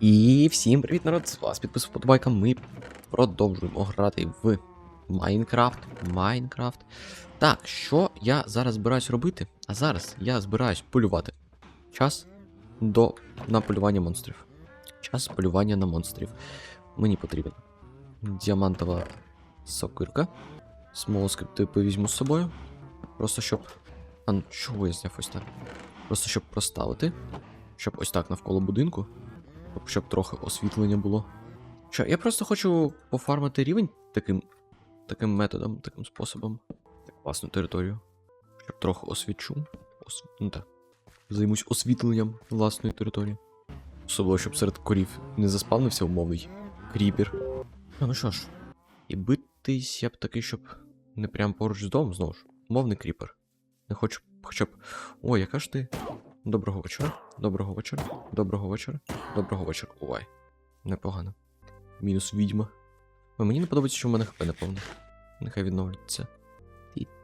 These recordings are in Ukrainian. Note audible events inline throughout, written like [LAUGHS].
І всім привіт, народ! З вас підпис вподобайка. Ми продовжуємо грати в Майнкрафт. Майнкрафт. Так, що я зараз збираюсь робити? А зараз я збираюсь полювати. Час до на полювання монстрів. Час полювання на монстрів. Мені потрібен діамантова сокирка. Смолоскриптипи візьму з собою. Просто щоб. А ну, чого я зняв ось так? Просто щоб проставити. Щоб ось так навколо будинку. Щоб трохи освітлення було. Що, я просто хочу пофармити рівень таким таким методом, таким способом. Власну територію. Щоб трохи освічу. Ос... Ну так. Займусь освітленням власної території. Особливо, щоб серед корів не заспавнився умовний кріпер. Ну що ж, і битись я б такий, щоб не прям поруч з домом знову ж. Умовний кріпер. Не хочу хоча б. О, яка ж ти? Доброго вечора. Доброго вечора. Доброго вечора. Доброго вечора. Ой. Непогано. Мінус відьма. Ой, мені не подобається, що в мене хп неповне. Нехай відновлюється.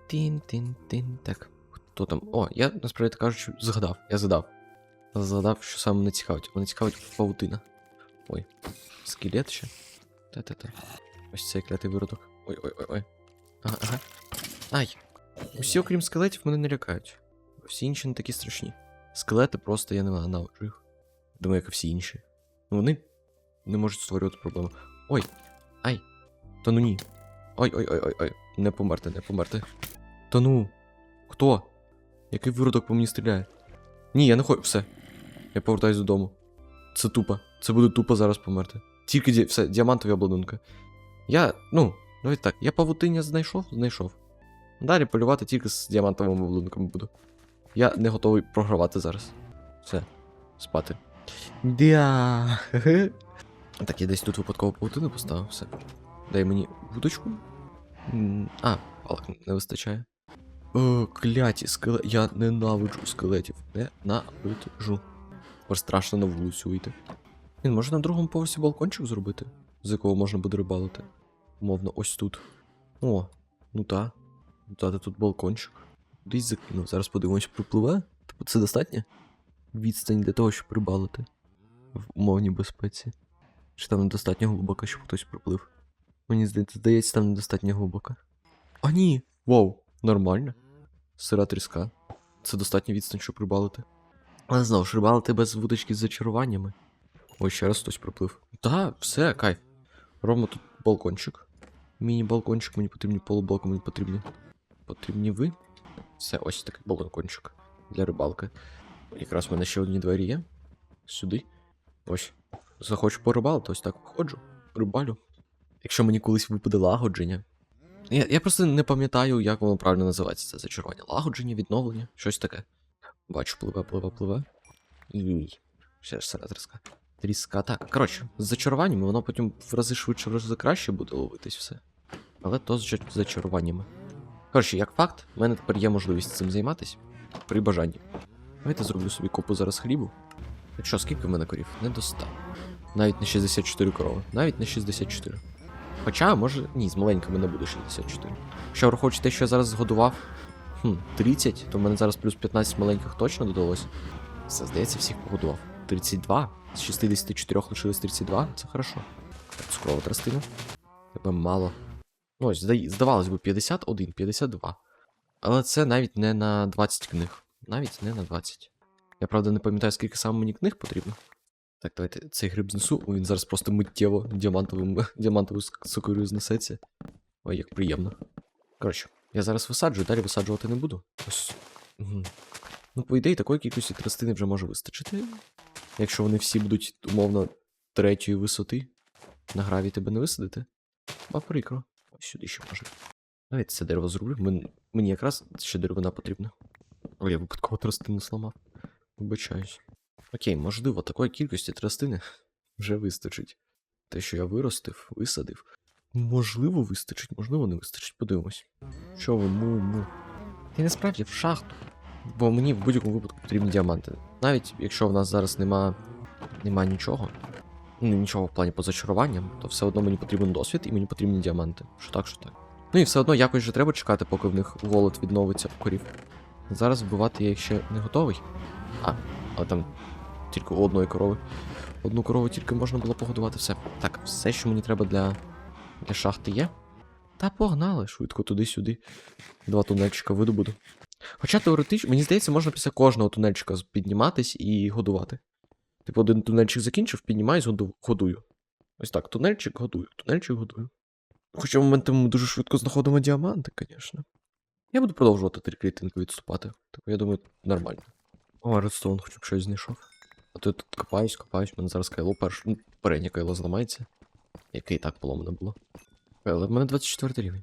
Тін-тін-тін. Так. Хто там? О, я насправді кажучи, згадав. Я згадав. Згадав, що саме мене цікавить. Мене цікавить паутина. Ой. Скелет ще. Та-та-та. Ось цей клятий виродок. Ой-ой-ой-ой. Ага, ага. Ай. Усі, окрім скелетів, мене не лякають. Всі інші не такі страшні. Скелети просто я не ненавиджу їх. Думаю, як і всі інші. Ну вони не можуть створювати проблеми. Ой! Ай! Та ну ні. Ой ой ой ой ой. Не померти, не померти. Та ну. Хто? Який виродок по мені стріляє? Ні, я не хочу. Все. Я повертаюсь додому. Це тупо. Це буде тупо зараз померти. Тільки ді... все, діамантові обладунки. Я, ну, навіть так, я павутиння знайшов, знайшов. Далі полювати тільки з діамантовими обладунками буду. Я не готовий програвати зараз. Все, спати. Дя. Так, я десь тут випадково паутину поставив, все. Дай мені вудочку. А, палок не вистачає. О, кляті скеле. Я ненавиджу скелетів. Ненавиджу. Тепер страшно на вулицю вийти. Він може на другому поверсі балкончик зробити, з якого можна буде рибалити. Умовно, ось тут. О, ну та. Дати тут балкончик. Десь закинув. Зараз подивимось, припливе. Типу це достатньо? Відстань для того, щоб рибалити. В умовній безпеці. Чи там недостатньо глибоко, щоб хтось приплив? Мені здається, здається, там недостатньо глибоко. А ні! Вау, нормально. Сира тріска. Це достатньо відстань, щоб рибалити. Але знову ж рибалити без вудочки з зачаруваннями. Ой, ще раз хтось приплив. Та, все, кайф. Робимо тут балкончик. Міні-балкончик, мені потрібні полублоки, мені потрібні. Потрібні ви. Все, ось такий балкончик для рибалки. Якраз в мене ще одні двері є. Сюди. Ось. Захочу порибалити, ось так виходжу, рибалю. Якщо мені колись випаде лагодження. Я, я просто не пам'ятаю, як воно правильно називається це зачарування. Лагодження, відновлення, щось таке. Бачу, пливе, пливе, пливе. І. Ще ж сира тріска. Тріска. Так, коротше, з зачаруваннями воно потім в рази швидше, в рази краще буде ловитись все. Але то з зачаруваннями. Коротше, як факт, в мене тепер є можливість цим займатися при бажанні. Давайте зроблю собі купу зараз хлібу. Так що, скільки в мене корів? Не до 100. Навіть не 64 корови. Навіть не 64. Хоча, може, ні, з маленькими не буде 64. Якщо враховуючи те, що я зараз згодував хм, 30, то в мене зараз плюс 15 маленьких точно додалось. Все, здається, всіх погодував. 32. З 64 лишилось 32. Це хорошо. Так, цукрова тростина. Тебе мало. Ну, ось, здавалось би, 51, 52. Але це навіть не на 20 книг. Навіть не на 20. Я правда не пам'ятаю, скільки саме мені книг потрібно. Так, давайте цей гриб знесу. Він зараз просто миттєво діамантовим, [LAUGHS] діамантовою сокирою знесеться. Ой, як приємно. Коротше, я зараз висаджую, далі висаджувати не буду. Ось. Мгм. Ну, по ідеї, такої кількості тростини вже може вистачити. Якщо вони всі будуть, умовно, третьої висоти. На граві тебе не висадити. А прикро. Ось сюди ще може. Давайте це дерево зроблю. Мен- Мені якраз ще деревина потрібна. Ой, я випадково тростину зламав. Вибачаюсь. Окей, можливо, такої кількості тростини [LAUGHS] вже вистачить. Те, що я виростив, висадив. Можливо, вистачить, можливо, не вистачить. Подивимось. Що ви му-му? Ти насправді в шахту. Бо мені в будь-якому випадку потрібні діаманти. Навіть якщо в нас зараз нема, нема нічого, нічого в плані по зачаруванням, то все одно мені потрібен досвід і мені потрібні діаманти. Що так, що так. Ну і все одно якось же треба чекати, поки в них голод відновиться у корів. Зараз вбивати я їх ще не готовий. А, але там тільки у одної корови. Одну корову тільки можна було погодувати все. Так, все, що мені треба для, для шахти є. Та погнали, швидко туди-сюди. Два тунельчика видобуду. Хоча теоретично, мені здається, можна після кожного тунельчика підніматись і годувати. Типу, один тунельчик закінчив, піднімаюсь, годую. Ось так, тунельчик годую, тунельчик годую. Хоча моментами ми дуже швидко знаходимо діаманти, звісно. Я буду продовжувати три клітинки відступати. Типу, я думаю, нормально. О, редстоун, хоча б щось знайшов. А то я тут копаюсь, копаюсь, в мене зараз кайло перше. Ну, переднє кайло зламається. Яке і так поломане було. Але в мене 24 рівень.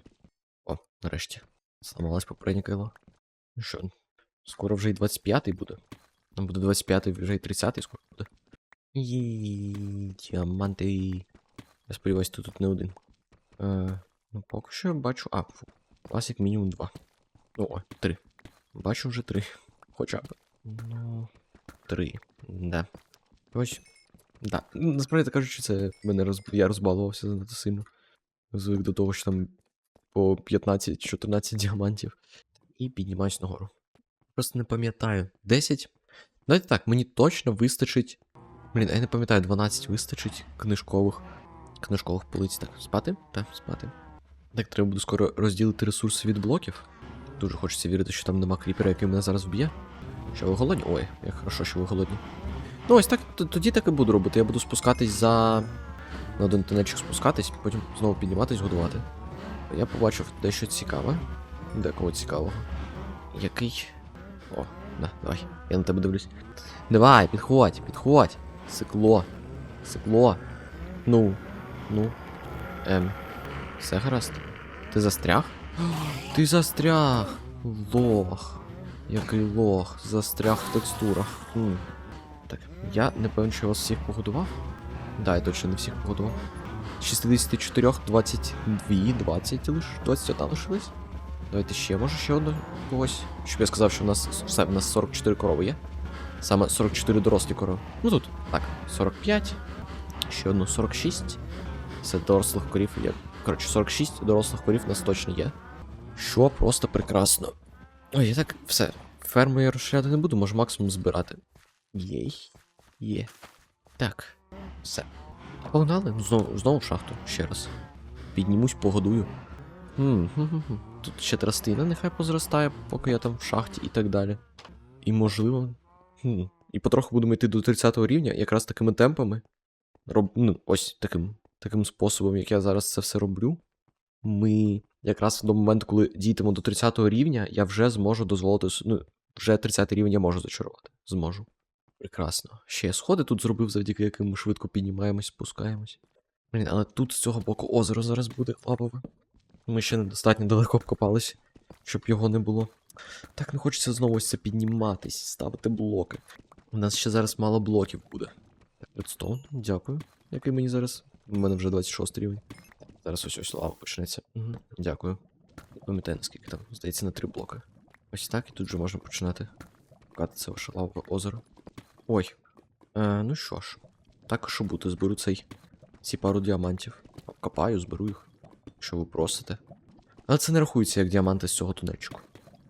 О, нарешті. Зламалось попереднє кайло. Ну що, скоро вже і 25-й буде. Там буде 25-й, вже і 30-й скоро буде. Їй, діаманти. Я сподіваюся, ти тут не один. Е, ну, поки що я бачу. А, фу. У вас як мінімум два. О, три. Бачу вже три. Хоча б. Ну. Три. Да. Ось. Да. Насправді так кажучи, це мене роз... я розбалувався занадто сильно. Звик до того, що там по 15-14 діамантів. І піднімаюсь нагору. Просто не пам'ятаю. 10. Давайте так, мені точно вистачить. Блін, я не пам'ятаю, 12 вистачить книжкових. Книжкових полиць. Так, спати? Так, спати. Так, треба буде скоро розділити ресурси від блоків. Дуже хочеться вірити, що там нема кріпера, який мене зараз вб'є. Що ви голодні? Ой, як хорошо, що ви голодні. Ну, ось так, тоді так і буду робити. Я буду спускатись за. На один тунельчик спускатись, потім знову підніматись, годувати. Я побачив дещо цікаве. Декого цікавого. Який. О, давай. Я на тебе дивлюсь. Давай, підходь, підходь. Сикло. Сикло. Ну. Ну. Ем. Все гаразд. Ти застряг? [GASPS] Ти застряг! Лох. Який лох. Застряг в текстурах. Хм. Так, я не певен, що я вас всіх погодував. Да, я точно не всіх погодував. З 64, 22, 20 лиш, 21 лишились. Давайте ще, може, ще одну когось. Щоб я сказав, що в нас все, в нас 44 корови є. Саме 44 дорослі корови. Ну тут, так, 45. Ще одну 46. Це дорослих корів є. Коротше, 46 дорослих корів у нас точно є. Що просто прекрасно. Ой, я так, все. Ферму я розширяти не буду, можу максимум збирати. Єй. Є. Так. Все. Погнали. Знову, знову в шахту. Ще раз. Піднімусь, погодую. Хм, хм, хм. Тут ще тростина нехай позростає, поки я там в шахті і так далі. І можливо. Хм. І потроху будемо йти до 30 рівня, якраз такими темпами. Роб... Ну, ось таким, таким способом, як я зараз це все роблю. Ми якраз до моменту, коли дійдемо до 30 рівня, я вже зможу дозволити. Ну, вже 30 рівень я можу зачарувати. Зможу. Прекрасно. Ще я сходи тут зробив, завдяки яким ми швидко піднімаємось, спускаємось. Блін, але тут з цього боку озеро зараз буде лавове. Ми ще недостатньо далеко обкопались, щоб його не було. Так не хочеться знову ось це підніматись, ставити блоки. У нас ще зараз мало блоків буде. Редстоун, дякую. Який мені зараз. У мене вже 26 рівень. Зараз ось ось лава почнеться. Угу, дякую. Пам'ятаю, наскільки там. Здається, на три блоки. Ось так, і тут вже можна починати. Шукати це ваше лавове озеро. Ой. Е, ну що ж, так що бути, зберу цей. Ці пару діамантів. Обкопаю, зберу їх. Що ви просите. Але це не рахується як діаманти з цього тунельчику.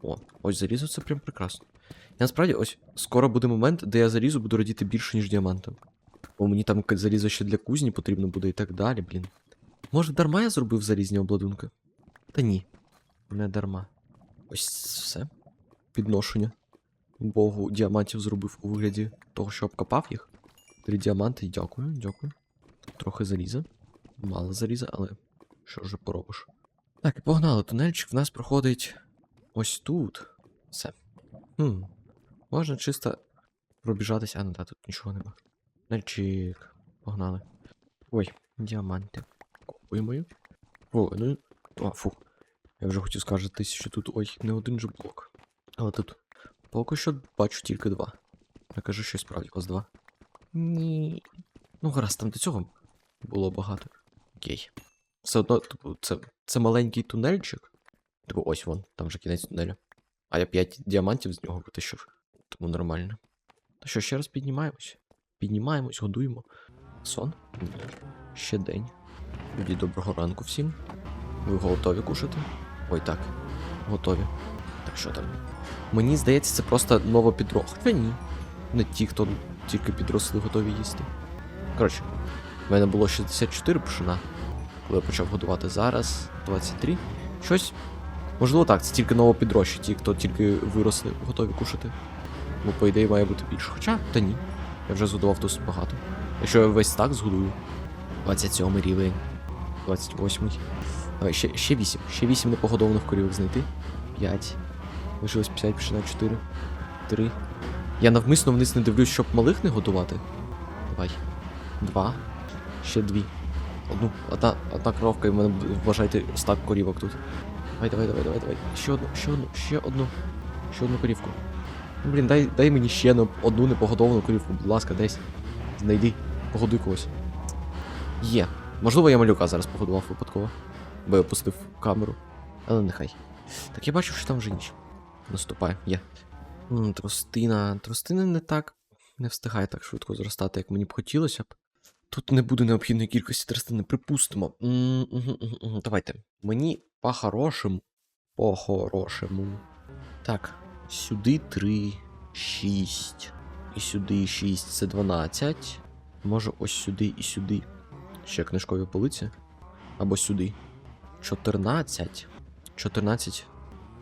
О, ось залізо це прям прекрасно. І насправді, ось скоро буде момент, де я залізу буду радіти більше, ніж діамантом. Бо мені там залізо ще для кузні потрібно буде і так далі, блін. Може, дарма я зробив залізні обладунки? Та ні. Не дарма. Ось все. Підношення. Богу діамантів зробив у вигляді того, що обкопав їх. Три діаманти, дякую, дякую. Трохи заліза. Мало заліза, але що вже поробиш. Так, і погнали. Тунельчик в нас проходить ось тут. Все. Хм. Можна чисто пробіжатись. А, ну да, тут нічого нема. Тунельчик. Погнали. Ой, діаманти. Купуємо. О, ну. О, фух. Я вже хотів сказати, що тут ой, не один же блок. Але тут Поки що бачу тільки два. Я кажу, що справді у вас два. Ні. Ну, гаразд, там до цього було багато. Окей. Все одно, типу, це, це маленький тунельчик. Типу, ось вон, там вже кінець тунелю. А я 5 діамантів з нього витащив. Тому нормально. Та що, ще раз піднімаємось? Піднімаємось, годуємо. Сон? Ще день. Тоді доброго ранку всім. Ви готові кушати? Ой, так. Готові. Так що там? Мені здається, це просто нова підрога. Хоча ні. Не ті, хто тільки підросли, готові їсти. Коротше, в мене було 64 пшена, коли я почав годувати. Зараз 23. Щось. Можливо, так, це тільки новопідрощі, ті, хто тільки виросли, готові кушати. Бо, по ідеї, має бути більше. Хоча, та ні. Я вже згодував досить багато. Якщо я весь так згодую. 27 рівень. 28. Давай, ще, ще 8. Ще 8 непогодованих корівок знайти. 5. Лишилось 50, пішли на 4. 3. Я навмисно вниз не дивлюсь, щоб малих не годувати. Давай. Два. Ще дві. Одну. Одна, одна коровка і в мене вважайте, стак корівок тут. Давай, давай, давай, давай, давай. Ще одну, ще одну, ще одну. Ще одну корівку. Ну, блін, дай, дай мені ще одну непогодовану корівку, будь ласка, десь. Знайди. Погодуй когось. Є. Можливо, я малюка зараз погодував випадково. Бо я пустив камеру. Але нехай. Так я бачу, що там вже ніч. Наступає, є. М, Тростина. Тростина не так. Не встигає так швидко зростати, як мені б хотілося б. Тут не буде необхідної кількості тростини, припустимо. Давайте. Мені по-хорошому. По-хорошому. Так, сюди 3, 6. І сюди 6 це 12. Може ось сюди і сюди. Ще книжкові полиці. Або сюди. 14. 14.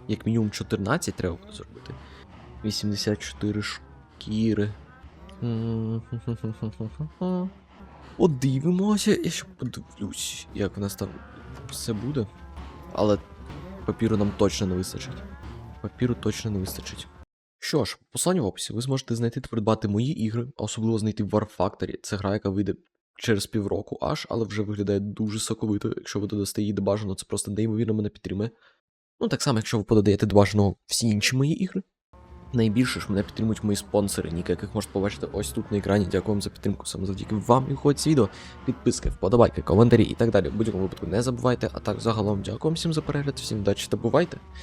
Як мінімум 14 треба буде зробити. 84 шкіри. Подивимося, я ще подивлюсь, як в нас там все буде. Але папіру нам точно не вистачить. Папіру точно не вистачить. Що ж, посилання в описі ви зможете знайти та придбати мої ігри, а особливо знайти War Factory. Це гра, яка вийде через півроку аж, але вже виглядає дуже соковито. Якщо ви додасте її до бажаного, це просто неймовірно мене підтримує. Ну, так само, якщо ви подаєте до бажаного всі інші мої ігри. Найбільше ж мене підтримують мої спонсори, ніки, яких можете побачити ось тут на екрані. Дякую вам за підтримку. Саме завдяки вам і хоч відео. Підписки, вподобайки, коментарі і так далі. В будь-якому випадку не забувайте. А так загалом дякую всім за перегляд, всім вдачі та бувайте.